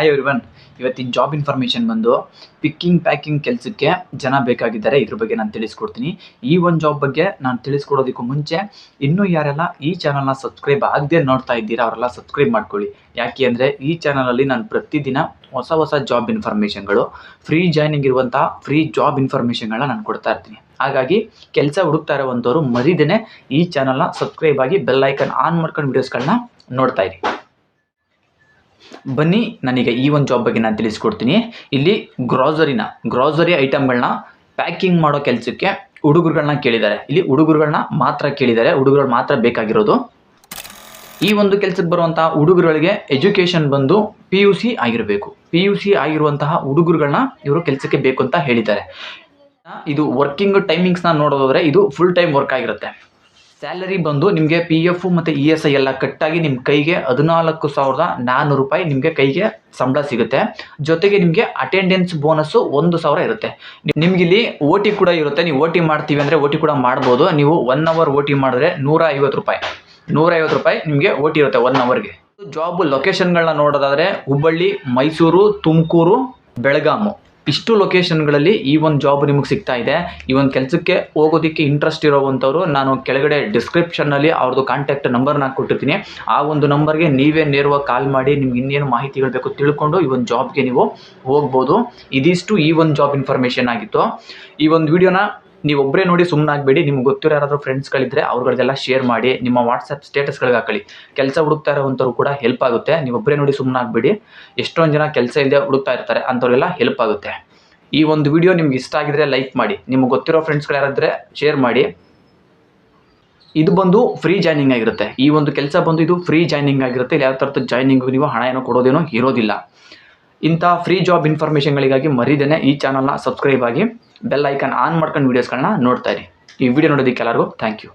Hi everyone ಇವತ್ತಿನ job information ಬಂದು picking packing ಕೆಲಸಕ್ಕೆ ಜನ ಬೇಕಾಗಿದ್ದಾರೆ. ಇದ್ರ ಬಗ್ಗೆ ನಾನು ತಿಳಿಸ್ಕೊಡ್ತೀನಿ. ಈ ಒಂದು ಜಾಬ್ ಬಗ್ಗೆ ನಾನು ತಿಳಿಸ್ಕೊಡೋದಕ್ಕೂ ಮುಂಚೆ ಇನ್ನೂ ಯಾರೆಲ್ಲ ಈ ಚಾನಲ್ನ ಸಬ್ಸ್ಕ್ರೈಬ್ ಆಗದೆ ನೋಡ್ತಾ ಇದ್ದೀರಾ, ಅವರೆಲ್ಲ ಸಬ್ಸ್ಕ್ರೈಬ್ ಮಾಡ್ಕೊಳ್ಳಿ. ಯಾಕೆ ಅಂದರೆ ಈ ಚಾನಲಲ್ಲಿ ನಾನು ಪ್ರತಿದಿನ ಹೊಸ ಹೊಸ ಜಾಬ್ ಇನ್ಫಾರ್ಮೇಷನ್ಗಳು ಫ್ರೀ ಜಾಯ್ನಿಂಗ್ ಇರುವಂಥ ಫ್ರೀ ಜಾಬ್ ಇನ್ಫಾರ್ಮೇಷನ್ಗಳನ್ನ ನಾನು ಕೊಡ್ತಾ ಇರ್ತೀನಿ. ಹಾಗಾಗಿ ಕೆಲಸ ಹುಡುಕ್ತಾ ಇರೋವಂಥವ್ರು ಮರಿದೇನೆ ಈ ಚಾನಲ್ನ ಸಬ್ಸ್ಕ್ರೈಬ್ ಆಗಿ ಬೆಲ್ ಐಕನ್ ಆನ್ ಮಾಡ್ಕೊಂಡು ವೀಡಿಯೋಸ್ಗಳನ್ನ ನೋಡ್ತಾ ಇರಿ. ಬನ್ನಿ, ನನಗೆ ಈ ಒಂದು ಜಾಬ್ ಬಗ್ಗೆ ನಾನು ತಿಳಿಸ್ಕೊಡ್ತೀನಿ. ಇಲ್ಲಿ ಗ್ರಾಸರಿನ ಗ್ರಾಸರಿ ಐಟಮ್ಗಳನ್ನ ಪ್ಯಾಕಿಂಗ್ ಮಾಡೋ ಕೆಲಸಕ್ಕೆ ಹುಡುಗರುಗಳನ್ನ ಕೇಳಿದ್ದಾರೆ. ಇಲ್ಲಿ ಹುಡುಗರುಗಳನ್ನ ಮಾತ್ರ ಕೇಳಿದ್ದಾರೆ. ಹುಡುಗರುಗಳು ಮಾತ್ರ ಬೇಕಾಗಿರೋದು. ಈ ಒಂದು ಕೆಲಸಕ್ಕೆ ಬರುವಂತಹ ಹುಡುಗರುಗಳಿಗೆ ಎಜುಕೇಷನ್ ಬಂದು ಪಿ ಯು ಸಿ ಆಗಿರಬೇಕು. ಪಿ ಯು ಸಿ ಆಗಿರುವಂತಹ ಹುಡುಗರುಗಳನ್ನ ಇವರು ಕೆಲಸಕ್ಕೆ ಬೇಕು ಅಂತ ಹೇಳಿದ್ದಾರೆ. ಇದು ವರ್ಕಿಂಗ್ ಟೈಮಿಂಗ್ಸ್ನ ನೋಡೋದಾದ್ರೆ ಇದು ಫುಲ್ ಟೈಮ್ ವರ್ಕ್ ಆಗಿರುತ್ತೆ. ಸ್ಯಾಲರಿ ಬಂದು ನಿಮಗೆ ಪಿ ಎಫ್ ಮತ್ತು ಇ ಎಸ್ ಐ ಎಲ್ಲ ಕಟ್ಟಾಗಿ ನಿಮ್ಮ ಕೈಗೆ ಹದಿನಾಲ್ಕು ಸಾವಿರದ ನಾನ್ನೂರು ರೂಪಾಯಿ ನಿಮಗೆ ಕೈಗೆ ಸಂಬಳ ಸಿಗುತ್ತೆ. ಜೊತೆಗೆ ನಿಮಗೆ ಅಟೆಂಡೆನ್ಸ್ ಬೋನಸ್ಸು ಒಂದು ಸಾವಿರ ಇರುತ್ತೆ. ನಿಮಗಿಲ್ಲಿ ಓ ಟಿ ಕೂಡ ಇರುತ್ತೆ. ನೀವು ಓ ಟಿ ಮಾಡ್ತೀವಿ ಅಂದರೆ ಓ ಟಿ ಕೂಡ ಮಾಡ್ಬೋದು. ನೀವು ಒನ್ ಅವರ್ ಓ ಟಿ ಮಾಡಿದ್ರೆ ನೂರ ಐವತ್ತು ರೂಪಾಯಿ. ನೂರ ಐವತ್ತು ರೂಪಾಯಿ ನಿಮಗೆ ಓ ಟಿ ಇರುತ್ತೆ ಒನ್ ಅವರ್ಗೆ ಜಾಬ್ ಲೊಕೇಶನ್ಗಳನ್ನ ನೋಡೋದಾದರೆ ಹುಬ್ಬಳ್ಳಿ, ಮೈಸೂರು, ತುಮಕೂರು, ಬೆಳಗಾಮು. ಇಷ್ಟು ಲೊಕೇಶನ್ಗಳಲ್ಲಿ ಈ ಒಂದು ಜಾಬ್ ನಿಮಗೆ ಸಿಗ್ತಾ ಇದೆ. ಈ ಒಂದು ಕೆಲಸಕ್ಕೆ ಹೋಗೋದಕ್ಕೆ ಇಂಟ್ರೆಸ್ಟ್ ಇರೋವಂಥವ್ರು, ನಾನು ಕೆಳಗಡೆ ಡಿಸ್ಕ್ರಿಪ್ಷನ್ನಲ್ಲಿ ಅವ್ರದ್ದು ಕಾಂಟ್ಯಾಕ್ಟ್ ನಂಬರ್ನ ಕೊಟ್ಟಿರ್ತೀನಿ. ಆ ಒಂದು ನಂಬರ್ಗೆ ನೀವೇ ನೇರವಾಗಿ ಕಾಲ್ ಮಾಡಿ, ನಿಮ್ಗೆ ಇನ್ನೇನು ಮಾಹಿತಿಗಳು ಬೇಕು ತಿಳ್ಕೊಂಡು ಈ ಒಂದು ಜಾಬ್ಗೆ ನೀವು ಹೋಗ್ಬೋದು. ಇದಿಷ್ಟು ಈ ಒಂದು ಜಾಬ್ ಇನ್ಫಾರ್ಮೇಷನ್ ಆಗಿತ್ತು. ಈ ಒಂದು ವಿಡಿಯೋನ ನೀವು ಒಬ್ಬರೇ ನೋಡಿ ಸುಮ್ಮನೆ ಆಗಬೇಡಿ ನಿಮ್ಗೆ ಗೊತ್ತಿರೋ ಯಾರಾದರೂ ಫ್ರೆಂಡ್ಸ್ಗಳಿದ್ದರೆ ಅವ್ರುಗಳಿಗೆಲ್ಲ ಶೇರ್ ಮಾಡಿ, ನಿಮ್ಮ ವಾಟ್ಸಪ್ ಸ್ಟೇಟಸ್ಗಳಿಗೆ ಹಾಕೊಳ್ಳಿ. ಕೆಲಸ ಹುಡುಕ್ತಾ ಇರೋವಂಥವ್ರು ಕೂಡ ಹೆಲ್ಪ್ ಆಗುತ್ತೆ. ನೀವು ಒಬ್ಬರೇ ನೋಡಿ ಸುಮ್ಮನೆ ಆಗಬೇಡಿ ಎಷ್ಟೊಂದು ಜನ ಕೆಲಸ ಇಲ್ಲದೆ ಹುಡುಕ್ತಾ ಇರ್ತಾರೆ, ಅಂಥವ್ರಿಗೆಲ್ಲ ಹೆಲ್ಪ್ ಆಗುತ್ತೆ. ಈ ಒಂದು ವಿಡಿಯೋ ನಿಮ್ಗೆ ಇಷ್ಟ ಆಗಿದ್ರೆ ಲೈಕ್ ಮಾಡಿ. ನಿಮ್ಗೆ ಗೊತ್ತಿರೋ ಫ್ರೆಂಡ್ಸ್ಗಳು ಯಾರಾದರೆ ಶೇರ್ ಮಾಡಿ. ಇದು ಬಂದು ಫ್ರೀ ಜಾಯ್ನಿಂಗ್ ಆಗಿರುತ್ತೆ. ಈ ಒಂದು ಕೆಲಸ ಬಂದು ಇದು ಫ್ರೀ ಜಾಯ್ನಿಂಗ್ ಆಗಿರುತ್ತೆ. ಇಲ್ಲಿ ಯಾವ ಥರದ ಜಾಯ್ನಿಂಗ್ ನೀವು ಹಣ ಏನೋ ಕೊಡೋದೇನೋ ಇರೋದಿಲ್ಲ. ಇಂಥ ಫ್ರೀ ಜಾಬ್ ಇನ್ಫಾರ್ಮೇಷನ್ಗಳಿಗಾಗಿ ಮರಿದೇನೆ ಈ ಚಾನಲ್ನ ಸಬ್ಸ್ಕ್ರೈಬ್ ಆಗಿ. ಬೆಲ್ ಐಕನ್ ಆನ್ ಮಾಡ್ಕೊಂಡು ವೀಡಿಯೋಸ್ಗಳನ್ನ ನೋಡ್ತಾ ಇರಿ. ಈ ವಿಡಿಯೋ ನೋಡೋದಕ್ಕೆ ಎಲ್ಲರಿಗೂ ಥ್ಯಾಂಕ್ ಯು